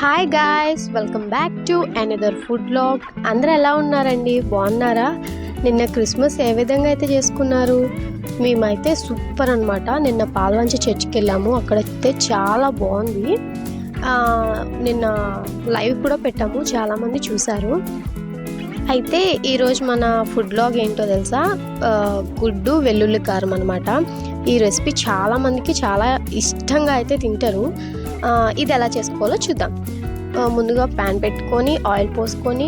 Hi guys welcome back to another food blog అందరూ ఎలా ఉన్నారండి? బాగున్నారా? నిన్న క్రిస్మస్ ఏ విధంగా అయితే చేసుకున్నారు? మేమైతే సూపర్ అనమాట నిన్న పాల్వంచి చర్చికి వెళ్ళాము. అక్కడైతే చాలా బాగుంది. నిన్న లైవ్ కూడా పెట్టాము. చాలామంది చూశారు. అయితే ఈరోజు మన ఫుడ్ బ్లాగ్ ఏంటో తెలుసా? గుడ్డు వెల్లుల్లి కారం అనమాట ఈ రెసిపీ చాలామందికి చాలా ఇష్టంగా అయితే తింటారు. ఇది ఎలా చేసుకోవాలో చూద్దాం. ముందుగా ప్యాన్ పెట్టుకొని ఆయిల్ పోసుకొని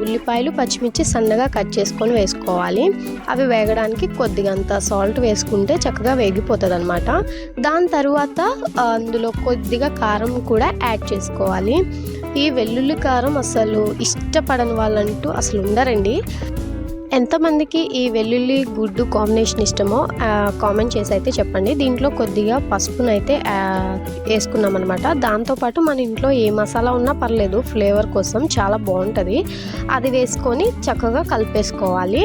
ఉల్లిపాయలు పచ్చిమిర్చి సన్నగా కట్ చేసుకొని వేసుకోవాలి. అవి వేగడానికి కొద్దిగా అంత సాల్ట్ వేసుకుంటే చక్కగా వేగిపోతుంది అనమాట దాని తర్వాత అందులో కొద్దిగా కారం కూడా యాడ్ చేసుకోవాలి. ఈ వెల్లుల్లి కారం అసలు ఇష్టపడని వాళ్ళంటూ అసలు ఉండరండి. ఎంతమందికి ఈ వెల్లుల్లి గుడ్డు కాంబినేషన్ ఇష్టమో కామెంట్ చేసి అయితే చెప్పండి. దీంట్లో కొద్దిగా పసుపునైతే వేసుకున్నాం అనమాట దాంతోపాటు మన ఇంట్లో ఏ మసాలా ఉన్నా పర్లేదు ఫ్లేవర్ కోసం చాలా బాగుంటుంది. అది వేసుకొని చక్కగా కలిపేసుకోవాలి.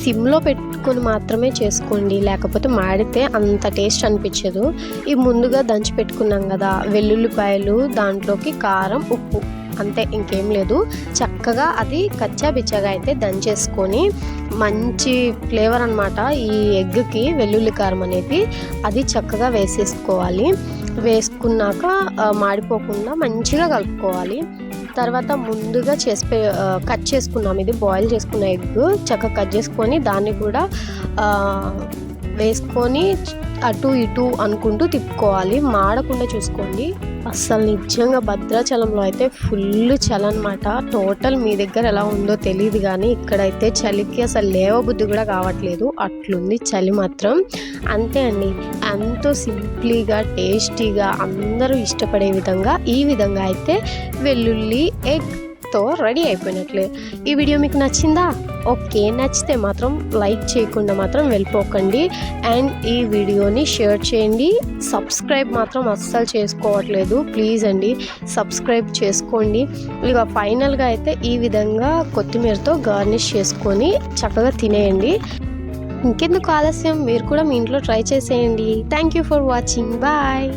సిమ్లో పెట్టుకొని మాత్రమే చేసుకోండి. లేకపోతే మాడితే అంత టేస్ట్ అనిపించదు. ఈ ముందుగా దంచి పెట్టుకున్నాం కదా వెల్లుల్లిపాయలు దాంట్లోకి కారం ఉప్పు. అంతే ఇంకేం లేదు. చక్కగా అది కచ్చా బిచ్చగా అయితే దంచేసుకొని మంచి ఫ్లేవర్ అనమాట ఈ ఎగ్కి వెల్లుల్లి కారం అనేది. అది చక్కగా వేసేసుకోవాలి. వేసుకున్నాక మాడిపోకుండా మంచిగా కలుపుకోవాలి. తర్వాత ముందుగా చేసి కట్ చేసుకున్నాం. ఇది బాయిల్ చేసుకున్న ఎగ్. చక్కగా కట్ చేసుకొని దాన్ని కూడా వేసుకొని అటు ఇటు అనుకుంటూ తిప్పుకోవాలి. మాడకుండా చూసుకోండి. అస్సలు నిజంగా భద్రాచలంలో అయితే ఫుల్ చలి అనమాట టోటల్ మీ దగ్గర ఎలా ఉందో తెలియదు కానీ ఇక్కడైతే చలికి అసలు లేవబుద్ధి కూడా కావట్లేదు. అట్లుంది చలి మాత్రం. అంతే అండి. ఎంతో సింప్లీగా టేస్టీగా అందరూ ఇష్టపడే విధంగా ఈ విధంగా అయితే వెల్లుల్లి ఎగ్తో రెడీ అయిపోయినట్లే. ఈ వీడియో మీకు నచ్చిందా? ఓకే నచ్చితే మాత్రం లైక్ చేయకుండా మాత్రం వెళ్ళిపోకండి. అండ్ ఈ వీడియోని షేర్ చేయండి. సబ్స్క్రైబ్ మాత్రం అస్సలు చేసుకోవట్లేదు. ప్లీజ్ అండి సబ్స్క్రైబ్ చేసుకోండి. ఇక ఫైనల్గా అయితే ఈ విధంగా కొత్తిమీరతో గార్నిష్ చేసుకొని చక్కగా తినేయండి. ఇంకెందుకు ఆలస్యం? మీరు కూడా మీ ఇంట్లో ట్రై చేసేయండి. Thank you for watching. Bye.